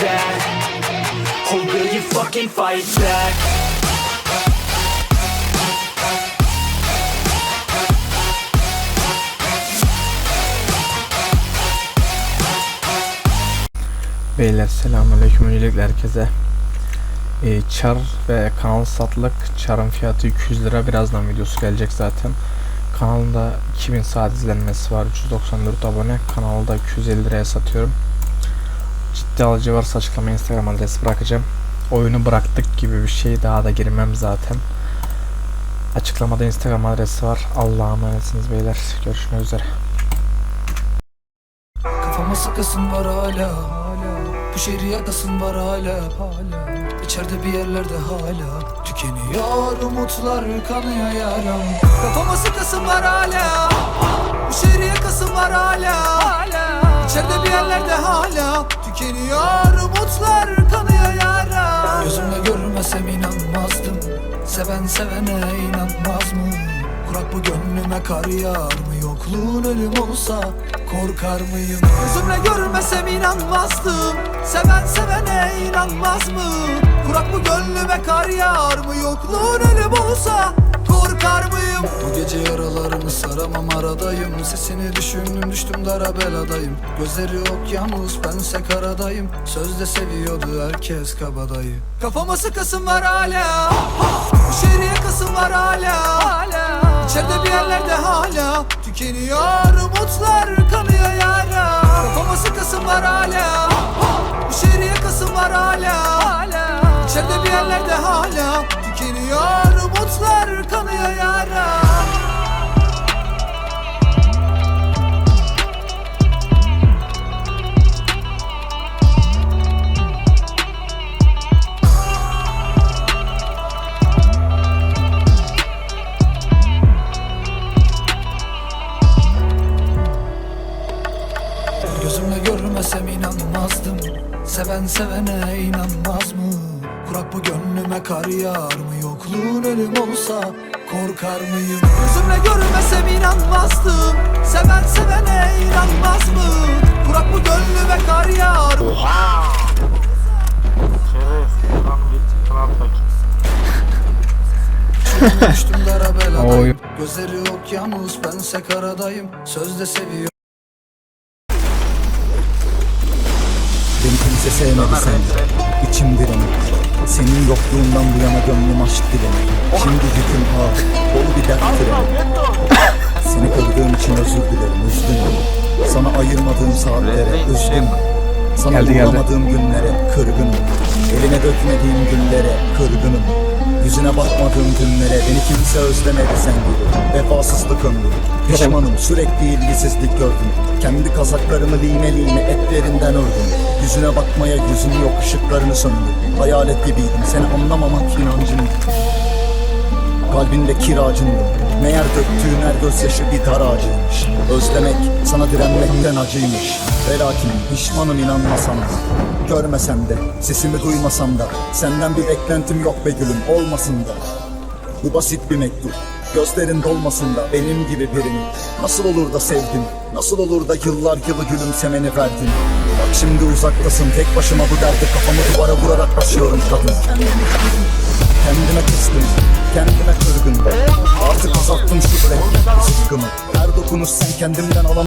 that? Or will you fucking fight back? Beyler selamünaleyküm öncelikle herkese. Ee, Çar ve kanal satılık. Çar'ın fiyatı 200 lira. Birazdan videosu gelecek zaten. Kanalda 2000 saat izlenmesi var. 394 abone. Kanalda 250 liraya satıyorum. Ciddi alıcı varsa açıklamaya Instagram adresi bırakacağım. Oyunu bıraktık gibi bir şey. Daha da girmem zaten. Açıklamada Instagram adresi var. Allah'a emanetsiniz beyler. Görüşmek üzere. Kafama sıkasın var hala Bu şehri yakasın var hala İçeride bir yerlerde hala Tükeniyor umutlar kanıyor yaram Kafama sıkasın var hala Bu şehri yakasın var hala İçeride bir yerlerde hala Tükeniyor umutlar kanıyor yaram Gözümle görmesem inanmazdım Seven sevene inanmaz mı? Kurak bu gönlüme kar yağar mı? Yokluğun ölüm olsa korkar mıyım? Gözümle görmesem inanmazdım Seven sevene inanmaz mı? Kurak bu gönlüme kar yağar mı? Yokluğun ölüm olsa saramam aradayım. Sesini düşündüm düştüm dara beladayım. Gözleri okyanus bense karadayım. Sözde seviyordu herkes kabadayı. Kafama sıkasın var hala. Bu şehri yakasın var hala. İçeride bir yerlerde hala. Tükeniyor umutlar kanıyor yara. Kafama sıkasın var hala. Bu şehri yakasın var hala. İçeride bir yerlerde hala. Tükeniyor Gözümle görmesem inanmazdım Seven sevene inanmaz mı? Kurak bu gönlüme kar yağar mı? Yokluğun ölüm olsa korkar mıyım? Gözümle görmesem inanmazdım Seven sevene inanmaz mı? Kurak bu gönlüme kar yağar mı? Düştüm dara Oy. beladayım Gözleri okyanus bense karadayım Sözde seviyor Beni kimse sevmedi sende İçim direnir Senin yokluğundan bu yana gönlüm aşk dilenir Şimdi yüküm ağır. Dolu bir dert freni Seni kırdığım için özür dilerim Üzgünüm Sana ayırmadığım saatlere üzgünüm Sana Geldi, geldi. uğramadığım günlere kırgınım. Eline dökmediğim günlere kırgınım Yüzüne bakmadığım günlere Beni kimse özlemedi sen gibi. Vefasızlık ömrü. Pişmanım sürekli ilgisizlik gördüm. Kendi kazaklarımı lime lime etlerinden ördüm. Yüzüne bakmaya yüzüm yok ışıklarını söndü Hayalet gibiydim seni anlamamak inancım Kalbinde kiracındım Meğer döktüğün her gözyaşı bir dar Özlemek sana direnmekten acıymış. Ve lakin pişmanım inanmasam da Görmesem de sesimi duymasam da Senden bir beklentim yok be gülüm olmasın da. Bu basit bir mektup Gözlerin dolmasın da benim gibi birini. Nasıl olur da sevdin Nasıl olur da yıllar yılı gülümsemeni verdin Bak şimdi uzaktasın tek başıma bu derdi Kafamı duvara vurarak başlıyorum kadın Kızdım, kendime kırgın Artık azalttım şu bırak sıkkımı Her dokunuş sen kendimden alam